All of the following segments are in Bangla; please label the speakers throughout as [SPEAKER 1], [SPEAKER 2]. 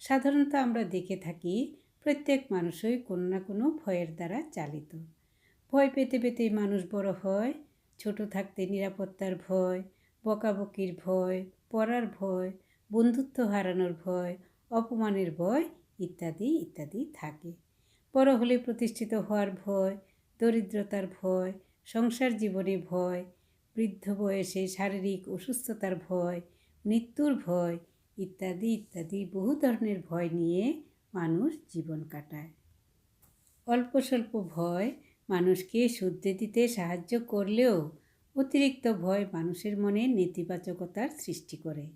[SPEAKER 1] সাধারণত আমরা দেখে থাকি প্রত্যেক মানুষই কোনো না কোনো ভয়ের দ্বারা চালিত। ভয় পেতে পেতেই মানুষ বড় হয়, ছোট থাকতে নিরাপত্তার ভয়, বকাবকির ভয়, পড়ার ভয়, বন্ধুত্ব হারানোর ভয়, অপমানের ভয় ইত্যাদি ইত্যাদি থাকে। বড় হলে প্রতিষ্ঠিত হওয়ার ভয়, দরিদ্রতার ভয়, সংসার জীবনে ভয়, বৃদ্ধ বয়সে শারীরিক অসুস্থতার ভয়, মৃত্যুর ভয় ইত্যাদি ইত্যাদি বহু ধরনের ভয় নিয়ে মানুষ জীবন কাটায়। অল্প স্বল্প ভয় মানুষকে শুদ্ধে দিতে সাহায্য করলেও অতিরিক্ত ভয় মানুষের মনে নেতিবাচকতার সৃষ্টি করে।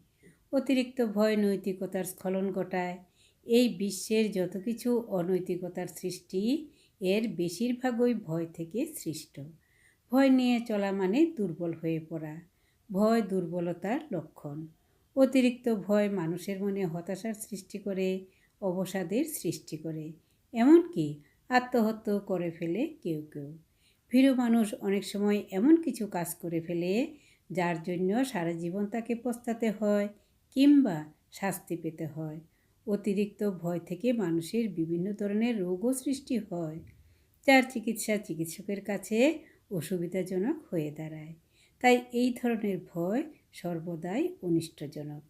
[SPEAKER 1] অতিরিক্ত ভয় নৈতিকতার স্খলন ঘটায়। এই বিশ্বের যত কিছু অনৈতিকতার সৃষ্টি, এর বেশিরভাগই ভয় থেকে সৃষ্ট। ভয় নিয়ে চলা মানে দুর্বল হয়ে পড়া। ভয় দুর্বলতার লক্ষণ। অতিরিক্ত ভয় মানুষের মনে হতাশার সৃষ্টি করে, অবসাদের সৃষ্টি করে। এমনকি আত্মহত্যা করে ফেলে কেউ কেউ। ভীরু মানুষ অনেক সময় এমন কিছু কাজ করে ফেলে, যার জন্য সারা জীবন তাকে পস্তাতে হয় কিংবা শাস্তি পেতে হয়। অতিরিক্ত ভয় থেকে মানুষের বিভিন্ন ধরনের রোগও সৃষ্টি হয়, যার চিকিৎসা চিকিৎসকের কাছে অসুবিধাজনক হয়ে দাঁড়ায়। তাই এই ধরনের ভয় সর্বদাই অনিষ্টজনক।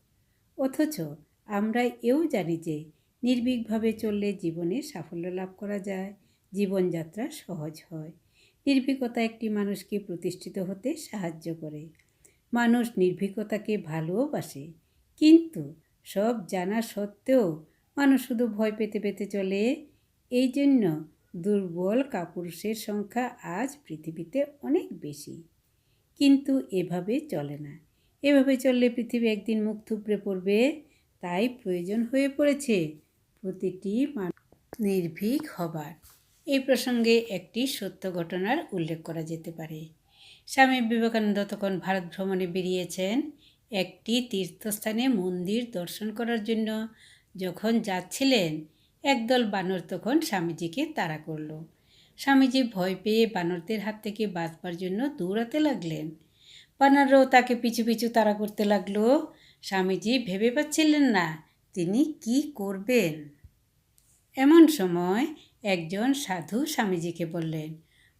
[SPEAKER 1] অথচ আমরা এও জানি যে নির্ভীকভাবে চললে জীবনে সাফল্য লাভ করা যায়, জীবনযাত্রা সহজ হয়। নির্ভীকতা একটি মানুষকে প্রতিষ্ঠিত হতে সাহায্য করে। মানুষ নির্ভীকতাকে ভালোবাসে, কিন্তু সব জানা সত্ত্বেও মানুষ শুধু ভয় পেতে পেতে চলে। এই জন্য দুর্বল কাপুরুষের সংখ্যা আজ পৃথিবীতে অনেক বেশি। কিন্তু এভাবে চলে না। এভাবে চললে পৃথিবী একদিন মুখ থুবড়ে পড়বে, তাই প্রয়োজন হয়ে পড়েছে প্রতিটি নির্ভীক হবার। এই প্রসঙ্গে একটি সত্য ঘটনার উল্লেখ করা যেতে পারে। স্বামী বিবেকানন্দ তখন ভারত ভ্রমণে বেরিয়েছেন একটি তীর্থস্থানে মন্দির দর্শন করার জন্য। যখন যাচ্ছিলেন, একদল বানর তখন স্বামীজিকে তাড়া করল। স্বামীজি ভয় পেয়ে বানরদের হাত থেকে বাঁচবার জন্য দৌড়াতে লাগলেন। বানররাও তাকে পিছু পিছু তাড়া করতে লাগল। স্বামীজি ভেবে পাচ্ছিলেন না তিনি কি করবেন। এমন সময় একজন সাধু স্বামীজিকে বললেন,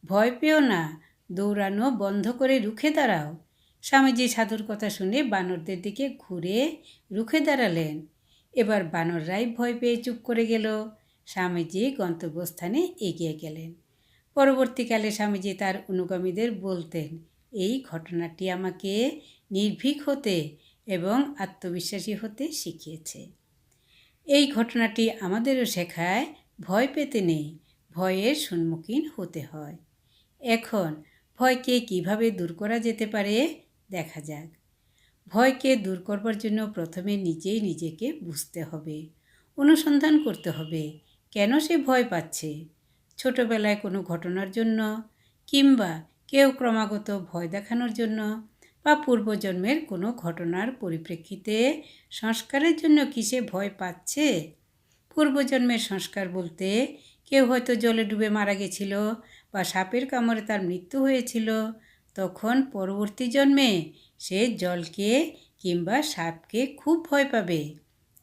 [SPEAKER 1] ভয় পেও না, দৌড়ানো বন্ধ করে রুখে দাঁড়াও। স্বামীজি সাধুর কথা শুনে বানরদের দিকে ঘুরে রুখে দাঁড়ালেন। এবার বানররাই ভয় পেয়ে চুপ করে গেল। স্বামীজি গন্তব্যস্থানে এগিয়ে গেলেন। পরবর্তীকালে স্বামীজি তার অনুগামীদের বলতেন এই ঘটনাটি আমাকে নির্ভীক হতে এবং আত্মবিশ্বাসী হতে শিখিয়েছে। এই ঘটনাটি আমাদেরও শেখায় ভয় পেতে নেই, ভয়ের সম্মুখীন হতে হয়। এখন ভয়কে কীভাবে দূর করা যেতে পারে দেখা যাক। ভয়কে দূর করবার জন্য প্রথমে নিজেই নিজেকে বুঝতে হবে, অনুসন্ধান করতে হবে, কেন সে ভয় পাচ্ছে? ছোটবেলায় কোনো ঘটনার জন্য কিংবা কেউ ক্রমাগত ভয় দেখানোর জন্য বা পূর্বজন্মের কোনো ঘটনার পরিপ্রেক্ষিতে সংস্কারের জন্য কিসে ভয় পাচ্ছে? পূর্বজন্মের সংস্কার বলতে কেউ হয়তো জলে ডুবে মারা গেছিল বা সাপের কামড়ে তার মৃত্যু হয়েছিল, তখন পরবর্তী জন্মে সে জলকে কিংবা সাপকে খুব ভয় পাবে।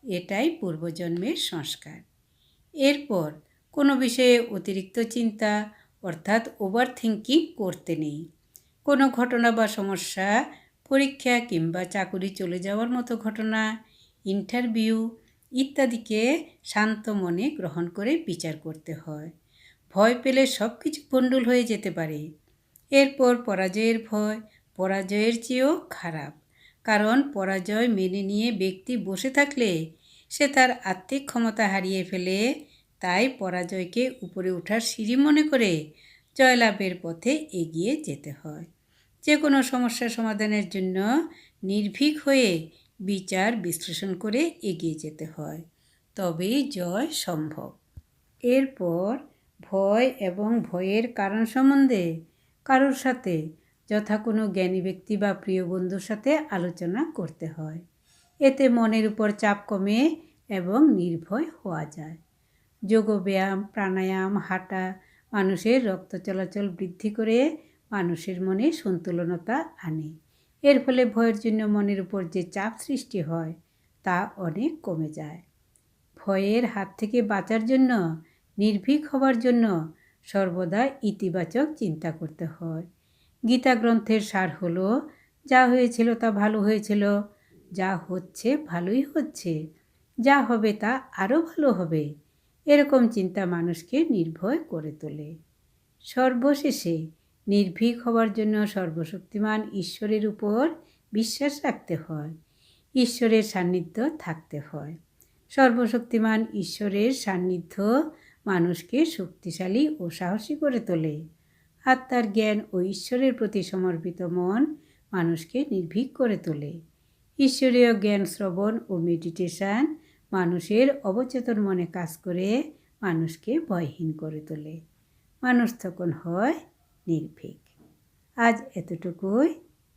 [SPEAKER 1] এটাই পূর্বজন্মের সংস্কার। এরপর কোনো বিষয়ে অতিরিক্ত চিন্তা অর্থাৎ ওভার থিঙ্কিং করতে নেই। কোনো ঘটনা বা সমস্যা, পরীক্ষা কিংবা চাকুরি চলে যাওয়ার মতো ঘটনা ইন্টারভিউ ইত্যাদিকে শান্ত মনে গ্রহণ করে বিচার করতে হয়। ভয় পেলে সব কিছু ভণ্ডুল হয়ে যেতে পারে। এরপর পরাজয়ের ভয়, পরাজয়ের চেয়েও খারাপ। কারণ পরাজয় মেনে নিয়ে ব্যক্তি বসে থাকলে সে তার আত্মিক ক্ষমতা হারিয়ে ফেলে তাই পরাজয়কে উপরে ওঠার সিঁড়ি মনে করে জয়লাভের পথে এগিয়ে যেতে হয়। যে কোনো সমস্যা সমাধানের জন্য নির্ভীক হয়ে বিচার বিশ্লেষণ করে এগিয়ে যেতে হয়। তবেই জয় সম্ভব। এরপর ভয় এবং ভয়ের কারণ সম্বন্ধে কারোর সাথে যথা কোনো জ্ঞানী ব্যক্তি বা প্রিয় বন্ধুর সাথে আলোচনা করতে হয়। এতে মনের উপর চাপ কমে এবং নির্ভয় হওয়া যায়। যোগব্যায়াম, প্রাণায়াম, হাঁটা, মানুষের রক্ত চলাচল বৃদ্ধি করে মানুষের মনে সন্তুলনতা আনে। এর ফলে ভয়ের জন্য মনের উপর যে চাপ সৃষ্টি হয়, তা অনেক কমে যায়। ভয়ের হাত থেকে বাঁচার জন্য, নির্ভীক হবার জন্য সর্বদা ইতিবাচক চিন্তা করতে হয়। গীতা গ্রন্থের সার হলো, যা হয়েছিল তা ভালো হয়েছিল, যা হচ্ছে ভালোই হচ্ছে, যা হবে তা আরও ভালো হবে। এরকম চিন্তা মানুষকে নির্ভয় করে তোলে। সর্বশেষে নির্ভীক হওয়ার জন্য সর্বশক্তিমান ঈশ্বরের উপর বিশ্বাস রাখতে হয়, ঈশ্বরের সান্নিধ্য থাকতে হয়। সর্বশক্তিমান ঈশ্বরের সান্নিধ্য মানুষকে শক্তিশালী ও সাহসী করে তোলে। আত্মার জ্ঞান ও ঈশ্বরের প্রতি সমর্পিত মন মানুষকে নির্ভীক করে তোলে। ঈশ্বরীয় জ্ঞান শ্রবণ ও মেডিটেশন মানুষের অবচেতন মনে কাজ করে মানুষকে ভয়হীন করে তোলে। মানুষ তখন হয় নির্ভীক। আজ এতটুকুই।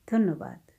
[SPEAKER 1] ধন্যবাদ।